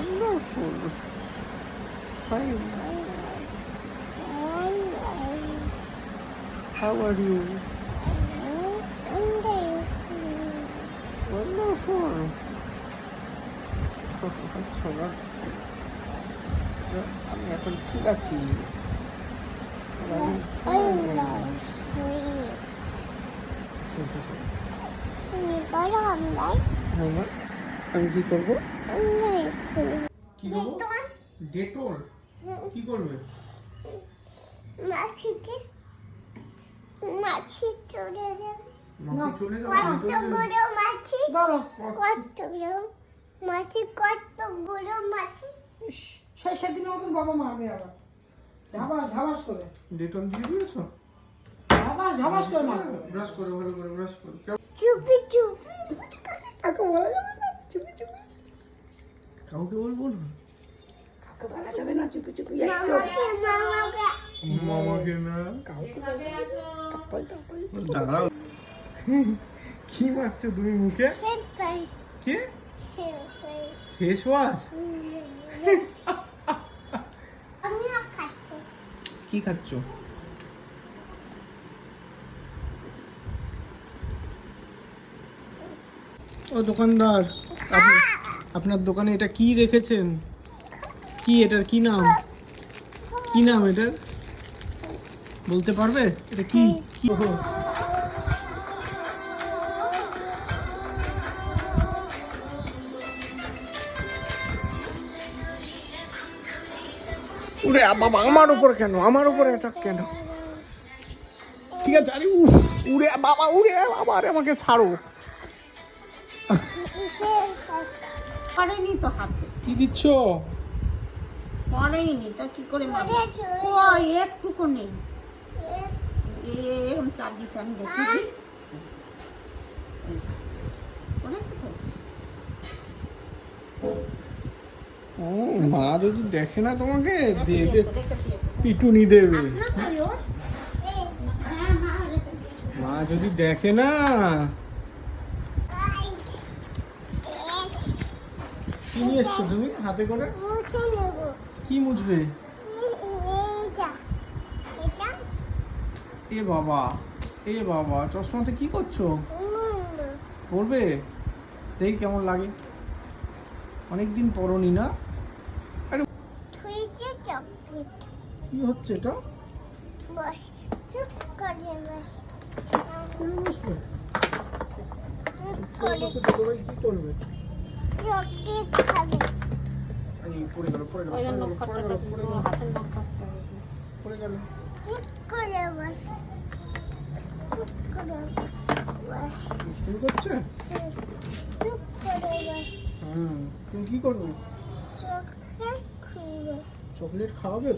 Wonderful. Fine. How are you? Wonderful. শোনা আমি এখন ঠিক আছি তুমি করো আমরা হ্যাঁ মা, আমি কি করব আমরা কি করব? ডেটল? কি করবে? মাছিকে মাছি চলে যাবে। মাছি চলে যাবে? মাছি কতগুলো মাছি? কতগুলো মাছি? সেই সেদিন মতন বাবা মারবে আবার। ধাবাস ধাবাস করে। ডেটল দিয়ে দিয়েছ? ধাবাস ধাবাস করে মারবে। ব্রাশ করে ভালো করে ব্রাশ করে। চুপি চুপি। কাউকে বলা যাবে। কাউকে বলব না? কাউকে বলা যাবে না চুপি চুপি মামাকে না? কাউকে দাঁড়াও। কি মারছো তুমি মুখে? কে? ফেস ওয়াশ কি খাচ্ছো? ও দোকানদার। আপনি- আপনার দোকানে এটা কি রেখেছেন? কি এটার কি নাম? কি নাম এটার? বলতে পারবে? এটা কি? কি। উড়ে বাবা আমার উপর কেন? আমার উপর এটা কেন? ঠিক আছে আরে উফ উড়ে বাবা উড়ে আবার আমাকে ছাড়ো। পড়েনি তো হাতে। কি দিচ্ছ? পড়েনি তা কি করে মারবে? ও একটুকু নেই। এরকম দেখি। দি পড়েছে তো? মা যদি দেখে না তোমাকে দিয়ে দে পিটুনি দেবে। ওর হ্যাঁ হ্যাঁ। মা যদি দেখে না কি নিয়ে এসছো তুমি হাতে করে? কি মুছবে? এ বাবা এ বাবা চশমাতে কি করছ? পড়বে দেখি কেমন লাগে। অনেকদিন পরনি না? চকলেট কি হচ্ছে এটা? কি করবে? তুমি কি করবে? চকলেট খাওয়াবে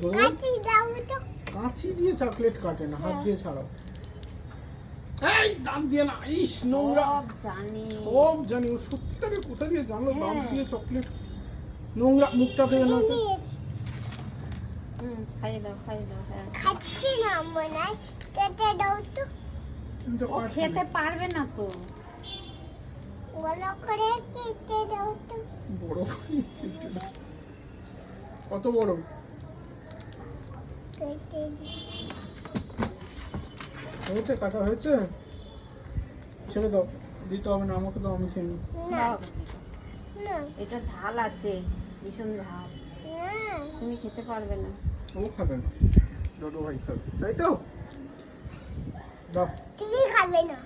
কাঁচি দিয়ে চকলেট কাটে না হাত দিয়ে ছাড়াও। এই দাম দিয়ে না ইস নোংরা। জানি। সব জানি ও সত্যিকারে কোথা দিয়ে জানলো? দাম দিয়ে চকলেট। নোংরা মুখটা না দাও দাও হ্যাঁ। খাচ্ছি না মনে হয় কেটে দাও তো। ও খেতে পারবে না তো। বড় করে কেটে দাও তো। বড় করে কেটে দাও। কত বড়? কেটে। হয়েছে কাটা হয়েছে? ছেড়ে দাও দিতে হবে না আমাকে তো আমি খেয়ে নিই। না। এটা ঝাল আছে ভীষণ ঝাল। তুমি খেতে পারবে না। ও খাবে না। দোটো ভাই খাবে। তাই তো? দাও। তুমি খাবে না।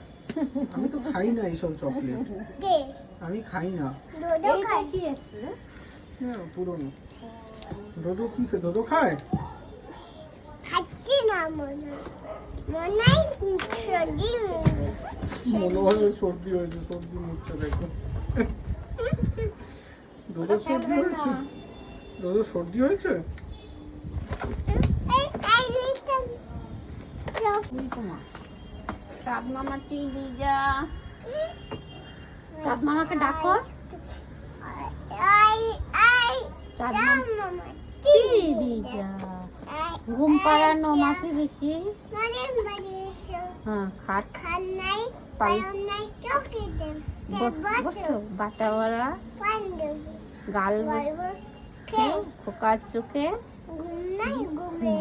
আমি তো খাই না এইসব চকলেট। দে আমি খাই না। দুধও খাই কি এসছে হ্যাঁ পুরনো। দোদো কি খে দোদো খায়? না মনে হয়। সর্দি মনে হয় সর্দি হয়েছে সর্দি মুখছে দেখো। দোদো সর্দি হয়েছে? দোদো সর্দি হয়েছে। চাঁদ মামা টিভি যা। চাঁদ মামাকে ডাকো। চাঁদ মামা। টিভি যা। ঘুম পাড়ানো মাসি বেশি। হ্যাঁ খাট। বাটাওয়ারা গাল খেয়ে খোকার চোখে। ঘুম নাই ঘুমে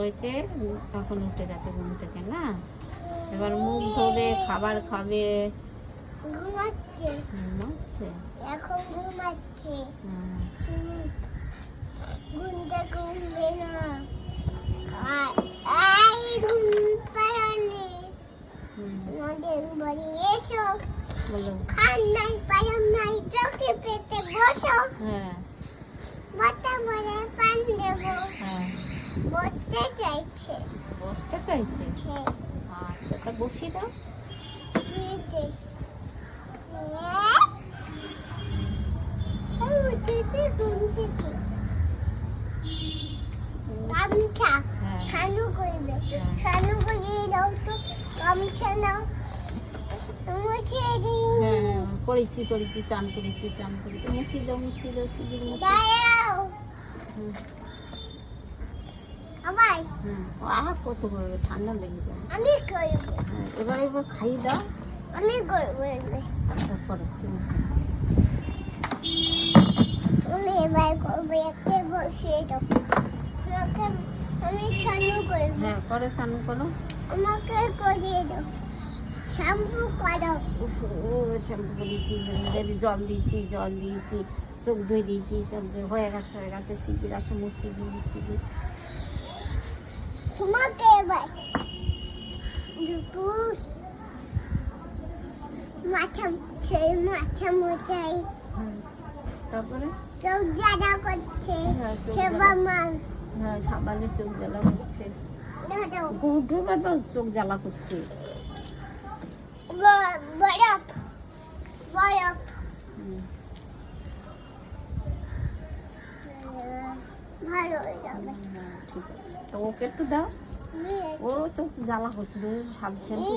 ভোর হয়েছে তখন উঠে গেছে ঘুম থেকে না? এবার মুখ ধোবে খাবার খাবে। ঘুমাচ্ছে। ঘুমাচ্ছে? এখন ঘুমাচ্ছে। ঘুমবে না। ঘুম পারানি হুম, বাড়ি এসো। বলো। খান নাই পারাম নাই চোখে পেতে বসো। হ্যাঁ। মাথা পান দেবো। হ্যাঁ। বসতে চাইছে। বসতে চাইছে? আচ্ছা তা বসিয়ে দাও। গামছা হ্যাঁ করবে শানু করিয়ে দাও তো গামছা নাও মুছিয়ে দিই হ্যাঁ করেছি করেছি চান করেছি চান করেছি। মুছি দাও মুছি দাও মুছি আবার হুম। কত করবে ঠান্ডা লেগে যায়। আমি করব হ্যাঁ এবার এবার খাইয়ে দাও। আমি করব। আচ্ছা করো। আমি এবার করব একটা আমাকে আমি শানু করব হ্যাঁ করে চান করো। আমাকে করিয়ে দাও। শ্যাম্পু করো। ও শ্যাম্পু করেছি জল দিয়েছি জল দিয়েছি চোখ ধুয়ে দিয়েছি চোখ ধুয়ে হয়ে গেছে হয়ে গেছে শিবির আসে মুছিয়ে দিই। মুছিয়ে দিই তোমাকে এবার দুপুর মাথা সেই মাথা মোটাই হুম, তারপরে চোখ জ্বালা করছে হ্যাঁ, চোখ সেবা জ্বালা। মান হ্যাঁ সাবানে চোখ জ্বালা করছে দাও গুড্ডুরা তো চোখ জ্বালা করছে ব- বরফ বরফ হুম, ভালো হয়ে যাবে হ্যাঁ, ঠিক আছে তো ওকে একটু দাও। ও চোখ জ্বালা করছে সাব শ্যাম্পু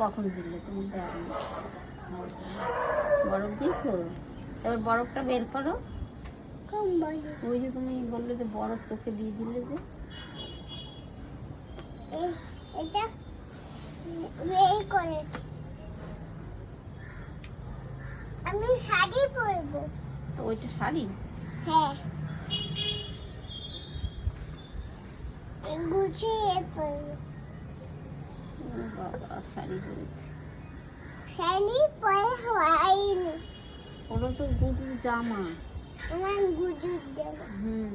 কখন দিলে তুমি দেখ বরফ দিয়েছ? এবার বরফটা বের করো। ওই যে তুমি বললে যে বরফ চোখে দিয়ে দিলে যে। এটা আমি শাড়ি পরবো। তো ওইটা শাড়ি? হ্যাঁ। গুছিয়ে ও বাবা শাড়ি শাড়ি পরে ওটা তো গুডুর জামা আমার গুজু দেবো হুম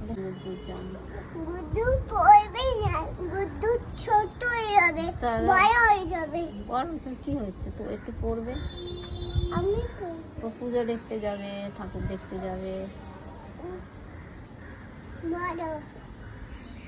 ওটা গুডুর জামা ছোট হয়ে যাবে হয়ে যাবে তো তো একটু আমি তো পুজো দেখতে যাবে। ঠাকুর দেখতে যাবে বড়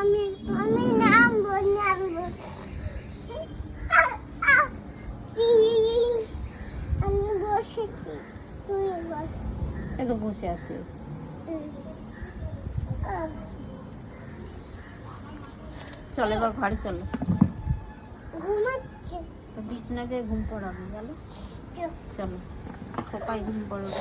আমি আমি নাম আমি বসেছি তুই বস এই তো বসে আছে। চলো এবার ঘরে চলো। ঘুমাচ্ছে। বিছনাতে ঘুম পড়াবে চলো। চলো। সোপায় ঘুম পড়াবে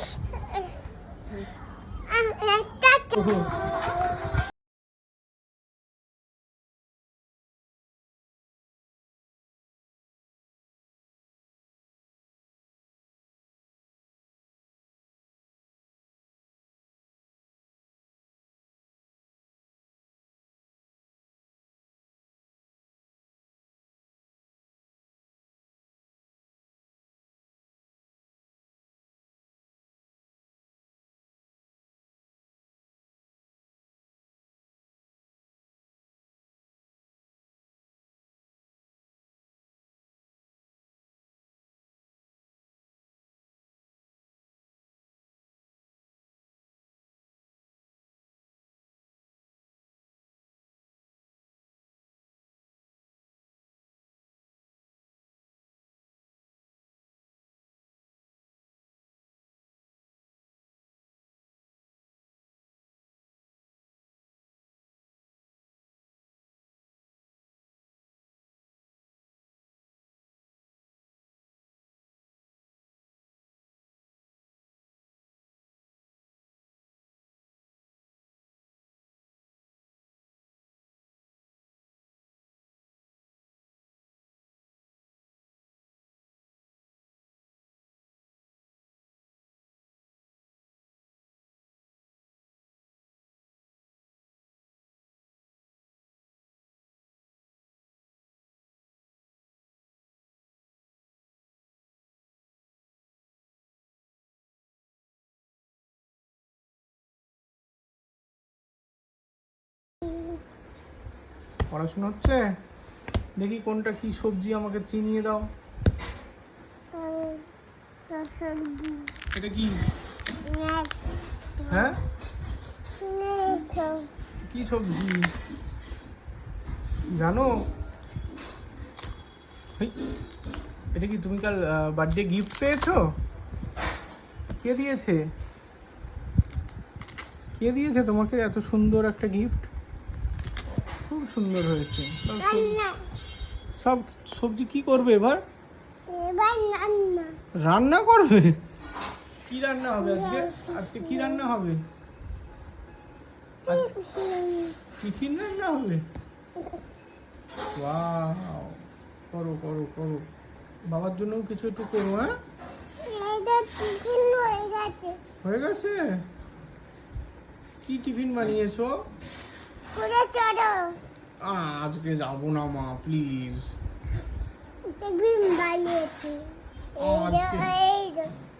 পড়াশোনা হচ্ছে? দেখি কোনটা কি সবজি আমাকে চিনিয়ে দাও। এটা কি? হ্যাঁ? কি সবজি? জানো? এটা কি তুমি কাল বার্থডে গিফট পেয়েছ? কে দিয়েছে? কে দিয়েছে তোমাকে এত সুন্দর একটা গিফট খুব সুন্দর হয়েছে। সব সবজি কি করবে এবার? রান্না। করবে? কি রান্না হবে আজকে? আজকে কি রান্না হবে? টিফিন রান্না হবে? ওয়াও। করো করো করো। বাবার জন্যও কিছু একটু করো হ্যাঁ? হয়ে গেছে। কি টিফিন বানিয়েছো? আ, আজকে যাব না মা প্লিজ?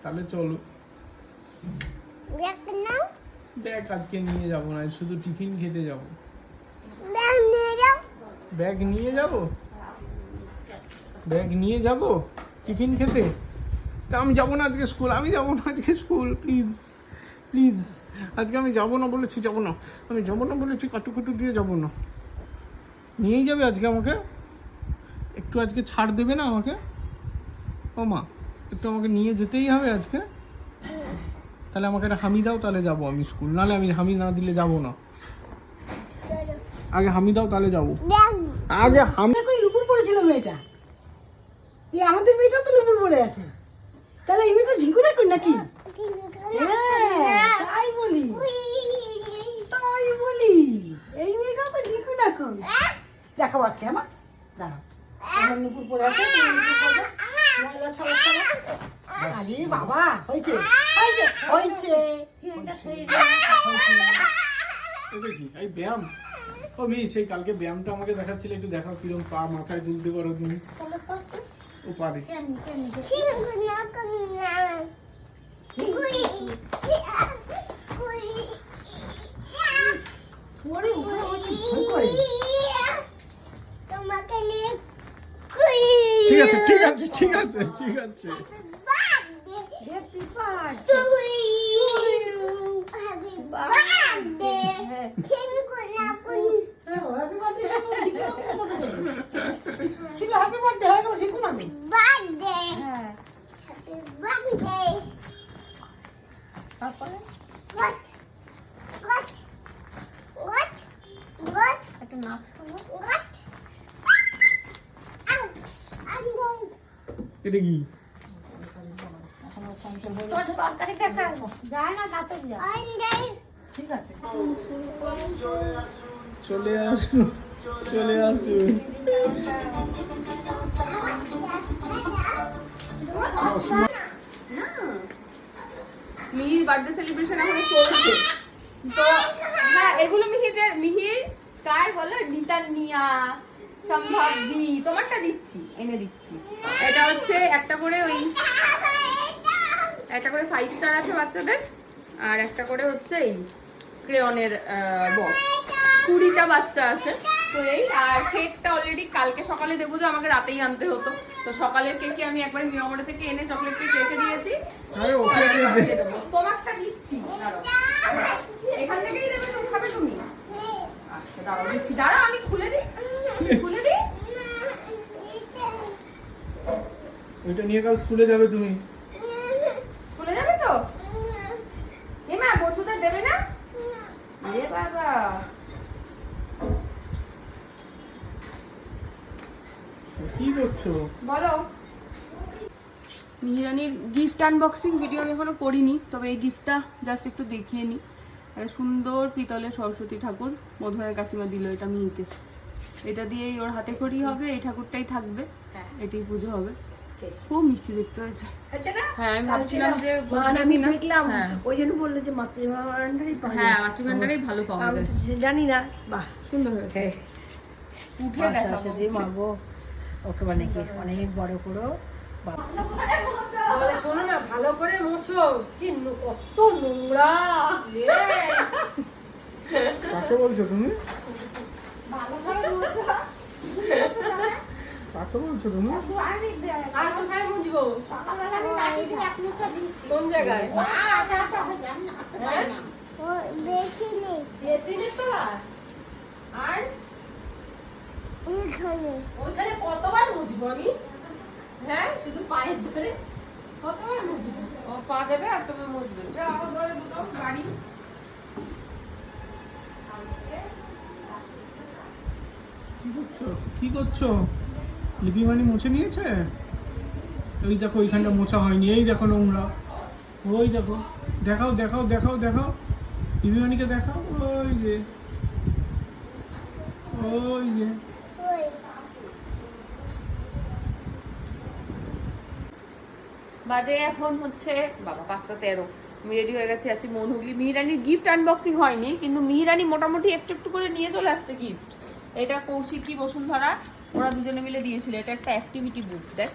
তাহলে চলো। ব্যাগ আজকে নিয়ে যাব না শুধু টিফিন খেতে যাব। ব্যাগ নিয়ে যাব? ব্যাগ নিয়ে যাব? টিফিন খেতে? তা আমি যাব না আজকে স্কুল আমি যাব না আজকে স্কুল প্লিজ প্লিজ আজকে আমি যাব না বলেছি যাব না। আমি যাব না বলেছি কাটু দিয়ে যাব না। নিয়েই যাবে আজকে আমাকে? একটু আজকে ছাড় দেবে না আমাকে? ও মা, একটু আমাকে নিয়ে যেতেই হবে আজকে। তাহলে আমাকে একটা হামি দাও, তাহলে যাব আমি স্কুল। নাহলে আমি হামি না দিলে যাব না। আগে হামি দাও, তাহলে যাব। আগে হামি করে নুপুর পড়েছিল মেয়েটা? এই আমাদের মেয়েটা তো নুপুর পড়ে আছে। তাহলে এই মেয়েটা ঝিঙ্কু রাখুন নাকি? হ্যাঁ তাই বলি। তাই বলি। এই মেয়েটা তো ঝিঙ্কু রাখুন দেখাবো আজকে আমার দাঁড়াও। নুপুর পড়ে আছে তুমি নুপুর পড়বে। ময়লা ছড়া ছড়া। আরে বাবা হয়েছে হয়েছে হয়েছে। চিনিটা শরীরে এটা কি? এই ব্যায়াম? ও মি সেই কালকে ব্যায়ামটা আমাকে দেখাচ্ছিলে একটু দেখাও কিরম পা মাথায় তুলতে পারো তুমি। ও পারে। কেন কেন ছিল ঠিক আছে ঠিক আছে ঠিক আছে ঠিক আছে। বার্থডে বার্থডে বার্থডে ছিল হ্যাপি বার্থডে হয়ে। গেল Birthday. হ্যাঁ Happy তারপরে What? What? What? What? একটা নাচ করব What? Ow. I'm going. এটা কি তোর তরকারি দেখা যায় না দাঁতক যা I'm going. ঠিক আছে চলে আসুন চলে আসুন। মিহির বার্থডে সেলিব্রেশন এখনও চলছে। তো হ্যাঁ এগুলো মিহিরের মিহির কার বলো রিতার নিয়া সম্ভব দি তোমারটা দিচ্ছি। এনে দিচ্ছি। এটা হচ্ছে একটা করে ওই একটা করে ফাইভ স্টার আছে বাচ্চাদের আর একটা করে হচ্ছে এই ক্রেয়নের বক্স কুড়িটা বাচ্চা আছে তো এই আর কেকটা অলরেডি কালকে সকালে দেবো যে আমাকে রাতেই আনতে হতো। তো সকালের কেকে আমি একবার মিয়ামোড়া থেকে এনে চকলেট কেক রেখে দিয়েছি। তোমারটা দিচ্ছি। এখান থেকেই দেবে তো খাবে তুমি? আচ্ছা দাঁড়াও দিচ্ছি। দাঁড়াও আমি খুলে দিই খুলে দিই। ওইটা নিয়ে কাল স্কুলে যাবে তুমি। স্কুলে যাবে তো? এমা বসুদের দেবে না? এ বাবা। কি করছ? বলো। মিহিরানির গিফট আনবক্সিং ভিডিও আমি এখনও করিনি তবে এই গিফটটা জাস্ট একটু দেখিয়ে নিই সুন্দর পিতলের সরস্বতী ঠাকুর মধুরের কাকিমা দিল এটা মিহিকে। এটা দিয়েই ওর হাতে খড়ি হবে এই ঠাকুরটাই থাকবে। এটাই পুজো হবে। খুব মিষ্টি দেখতে হয়েছে। আচ্ছা হ্যাঁ আমি ভাবছিলাম যে আমি দেখলাম হ্যাঁ। ওই জন্য বলল যে মাতৃভান্ডারই হ্যাঁ যায়। ভালো পাওয়া যায়। জানি না বাহ। সুন্দর হয়েছে। হ্যাঁ। উঠে মাসে দিয়ে মাগো ওকে মানে কি অনেক বড় করো শোনো না ভালো করে মোছো। কি কত নোংরা। কাকে বলছো তুমি? ভালো করে মুছো। কাকে বলছো তুমি? আর কোথায় মুজবো সকালবেলা আমি লাঠি দিয়ে এক মুছো দিচ্ছি। কোন জায়গায়? মা, আটা আটা হয়ে যায়, আমি নাড়তে পারি না। ও বেশি নেই বেসিনের তলায় আর? এখানে ওইখানে কতবার মুজবো আমি? হ্যাঁ শুধু পায়ের ধরে কতবার মুজবো ও পা দেবে আর তুমি মুছবে যাও ধরে দুটো গাড়ি কি করছ? কি করছ? লিপি মানি মুছে নিয়েছে? ওই দেখো, ওইখানটা মোছা হয়নি, এই দেখো নোংরা। ওই দেখো, দেখাও দেখাও দেখাও দেখাও। লিপি মানিকে দেখাও, ওই যে। ওই যে। বাজে এখন হচ্ছে, বাবা, পাঁচটা তেরো। আমি রেডি হয়ে গেছি, আছি মন হুগলি মিহিরানির গিফট আনবক্সিং হয়নি, কিন্তু মিহিরানি মোটামুটি একটু একটু করে নিয়ে চলে আসছে গিফট এটা কৌশিকী বসুন্ধরা? ওরা দুজনে মিলে দিয়েছিল এটা একটা অ্যাক্টিভিটি বুক দেখ।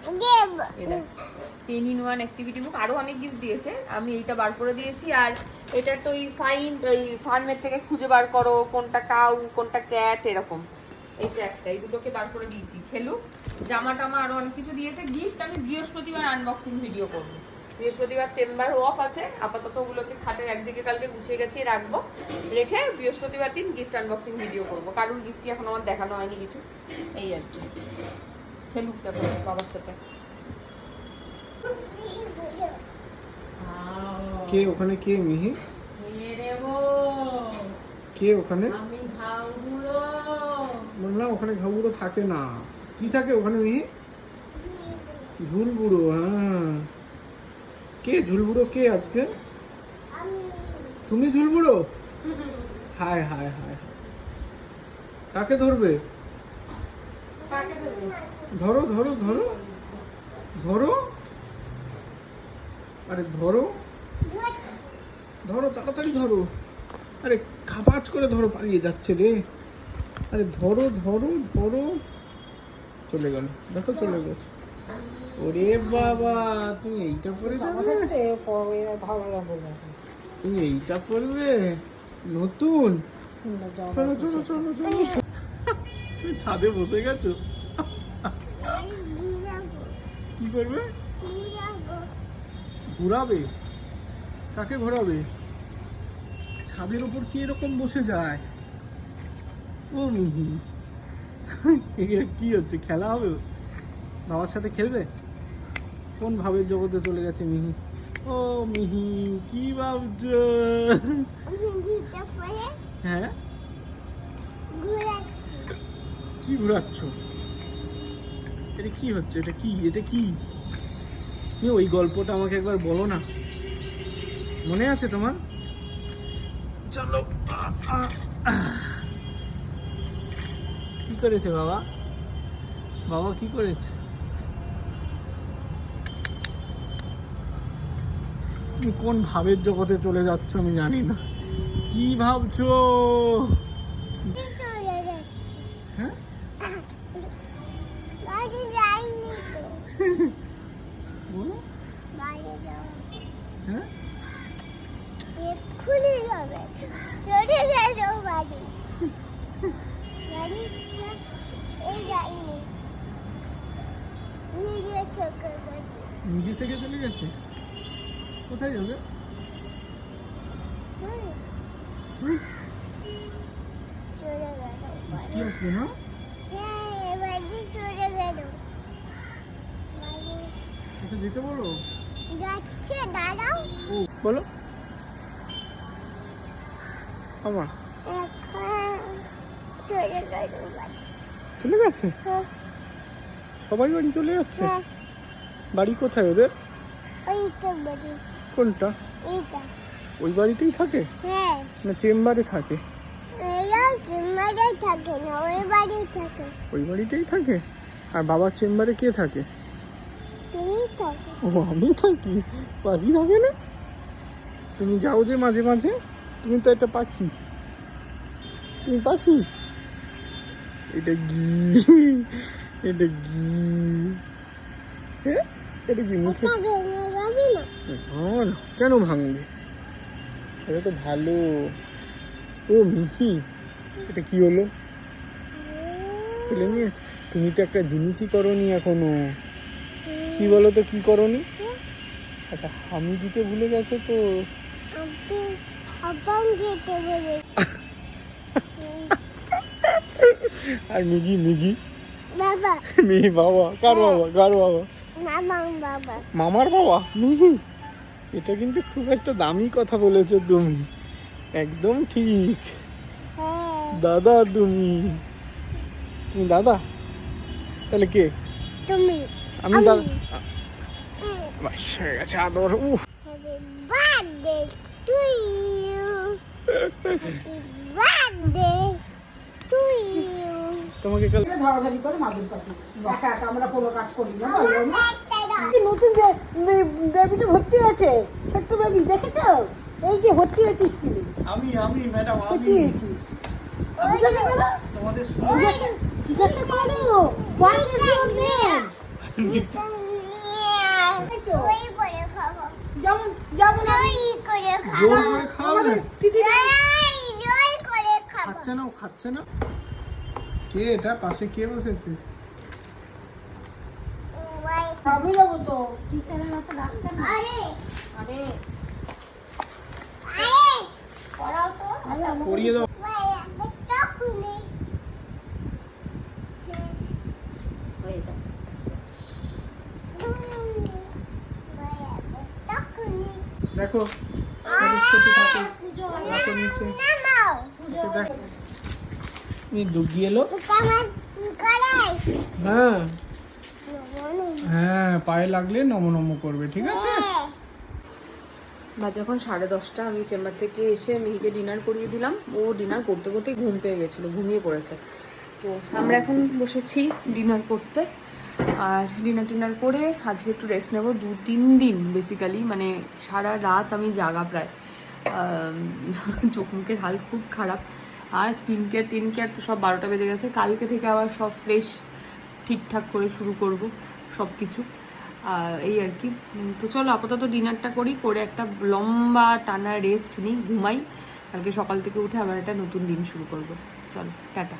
Ten in one activity book আরও অনেক গিফট দিয়েছে। আমি এইটা বার করে দিয়েছি আর এটা তো ওই ফাইন ওই ফার্মের থেকে খুঁজে বার করো কোনটা কাউ কোনটা ক্যাট এরকম। এই যে একটা এই দুটোকে বার করে দিয়েছি। খেলুক জামা টামা আরও অনেক কিছু দিয়েছে। গিফট আমি বৃহস্পতিবার আনবক্সিং ভিডিও করব। বৃহস্পতিবার চেম্বার অফ আছে। আপাতত ওগুলোকে খাটের একদিকে কালকে গুছিয়ে গেছি রাখব। রেখে বৃহস্পতিবার দিন গিফট আনবক্সিং ভিডিও করব। কারুর গিফটই এখন আমার দেখানো হয়নি কিছু। এই আর কি। খেলুক বাবার সাথে। কে ওখানে কে? মিহি? কে ওখানে? না ওখানে ঘাবুড়ো থাকে না। কি থাকে ওখানে মিহি? ঝুলবুড়ো হ্যাঁ। কে? ঝুলবুড়ো কে আজকে? তুমি ঝুলবুড়ো হায় হায় হায়। কাকে ধরবে? ধরো ধরো ধরো। ধরো? আরে ধরো? ধরো তাড়াতাড়ি ধরো। আরে খাপাচ করে ধরো পালিয়ে যাচ্ছে রে। আরে ধরো ধরো ধরো। চলে গেল। দেখো চলে গেল ওরে বাবা তুমি এইটা পরে যাবে? তুমি এইটা পরবে নতুন? চলো চলো চলো চলো। তুমি ছাদে বসে গেছো? কি করবে? ঘোরাবে? কাকে ঘোরাবে? ছাদের ওপর কি এরকম বসে যায়? ও মিহি। কি হচ্ছে খেলা হবে? বাবার সাথে খেলবে? কোন ভাবের জগতে চলে গেছে মিহি? ও মিহি, কি ভাবছ? হ্যাঁ? কি ঘোরাচ্ছ? এটা কি হচ্ছে? এটা কি? এটা কি? ওই গল্পটা আমাকে একবার বলো না। মনে আছে তোমার? চলো। কি করেছে বাবা? বাবা কি করেছে? তুমি কোন ভাবের জগতে চলে যাচ্ছ আমি জানি না। কি ভাবছ? হ্যাঁ? হ্যাঁ? নিজে থেকে চলে গেছে? কোথায় যাবে? বৃষ্টি আসবে না হ্যাঁ যেতে বলো? যাচ্ছে দাঁড়াও বলো। আমার চলে গেছে? সবাই বাড়ি চলে যাচ্ছে? হ্যাঁ। বাড়ি কোথায় ওদের? ওই তো বাড়ি। কোনটা? এইটা। ওই বাড়িতেই থাকে? হ্যাঁ। না চেম্বারে থাকে? এরা চেম্বারে থাকে না ওই বাড়ি থাকে। ওই বাড়িতেই থাকে? আর বাবার চেম্বারে কে থাকে? তুমি থাকো ও আমি থাকি? পাখি থাকে না? তুমি যাও যে মাঝে মাঝে। তুমি তো একটা পাখি। তুমি পাখি? এটা গি এটা গি হ্যাঁ? এটা কি মুখে? না? ভাঙো কেন ভাঙবে এটা তো ভালো। ও মিহি এটা কি হলো? ফেলে নিয়েছে তুমি তো একটা জিনিসই করনি এখনও। কি বলো তো কি করনি? একটা হামি দিতে ভুলে গেছো তো। আর মিগি মিগি? বাবা। মিহি বাবা কার বাবা কার বাবা? মামার বাবা। মিহি এটা কিন্তু খুব একটা দামি কথা বলেছ তুমি। একদম ঠিক। হ্যাঁ। দাদা তুমি। তুমি দাদা? তাহলে কে? তুমি। আমি আমি। দাদা বাস হয়ে গেছে আদর উফ। Happy birthday to you. তোমাকে কাল ধরাধরি করে মাদুর কাটি একা একা আমরা কোনো কাজ করি না নতুন যে বেবিটা ভর্তি হয়েছে ছোট্ট বেবি দেখেছ? এই যে ভর্তি হয়েছে স্কুলে আমি আমি ম্যাডাম ভর্তি হয়েছি। তোমাদের জিজ্ঞাসা করো। যেমন যেমন জোর করে খাচ্ছে না খাচ্ছে না? কে এটা? পাশে কে বসেছে? আমি যাব তো। টিচারের মতো রাখতে না। আরে। আরে। আরে। পড়াও তো। পরিয়ে দাও। ভাই আমি তখনই যাবে ভাই আমি তখনই দেখো সরস্বতী ঠাকুর দেখো নিচে। নামাও। ওকে দেখ। এই ডুগি এলো? হ্যাঁ। হ্যাঁ পায়ে লাগলে নম নম করবে, ঠিক আছে? বাজে এখন সাড়ে দশটা, আমি চেম্বার থেকে এসে মিহিকে ডিনার করিয়ে দিলাম। ও ডিনার করতে করতে ঘুম পেয়ে গেছিল, ঘুমিয়ে পড়েছে। তো আমরা এখন বসেছি ডিনার করতে। আর ডিনার টিনার করে আজকে একটু রেস্ট নেব দু তিন দিন বেসিক্যালি মানে সারা রাত আমি জাগা প্রায়। চোখ মুখের হাল খুব খারাপ। আর স্কিন কেয়ার টিন কেয়ার তো সব বারোটা বেজে গেছে। কালকে থেকে আবার সব ফ্রেশ ঠিকঠাক করে শুরু করব সব কিছু এই আর কি। তো চলো আপাতত ডিনারটা করি, করে একটা লম্বা টানা রেস্ট নিই, ঘুমাই। কালকে সকাল থেকে উঠে আবার একটা নতুন দিন শুরু করব। চলো, টাটা।